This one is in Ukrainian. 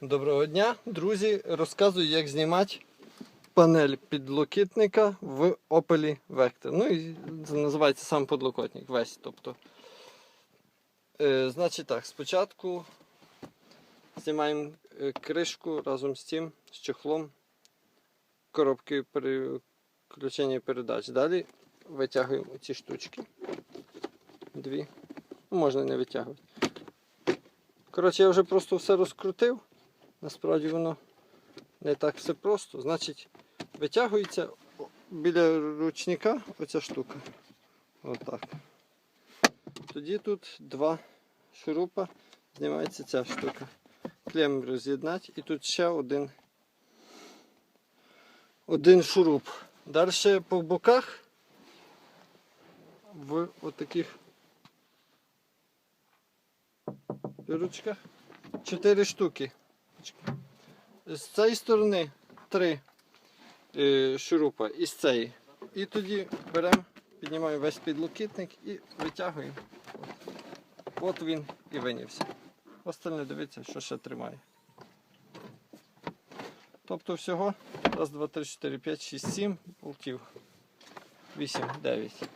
Доброго дня, друзі! Розказую, як знімати панель підлокітника в Opel Vector. Ну і це називається сам подлокотник весь. Тобто, е, значить так, спочатку знімаємо е, кришку разом з тим, з чехлом коробки переключення передач. Далі витягуємо ці штучки. Дві. Ну, можна не витягувати. Коротше, я вже просто все розкрутив. Насправді воно не так все просто. Значить, витягується біля ручника оця штука. Отак. Тоді тут два шурупа, знімається ця штука. Клем роз'єднати і тут ще один, один шуруп. Далі по боках в отаких ручках чотири штуки. З цієї сторони три е, шурупа і з цієї. І тоді беремо, піднімаємо весь підлокітник і витягуємо. От він і винівся. Остальне дивіться, що ще тримає. Тобто всього раз, два, три, чотири, п'ять, шість, сім болтів. Вісім, дев'ять.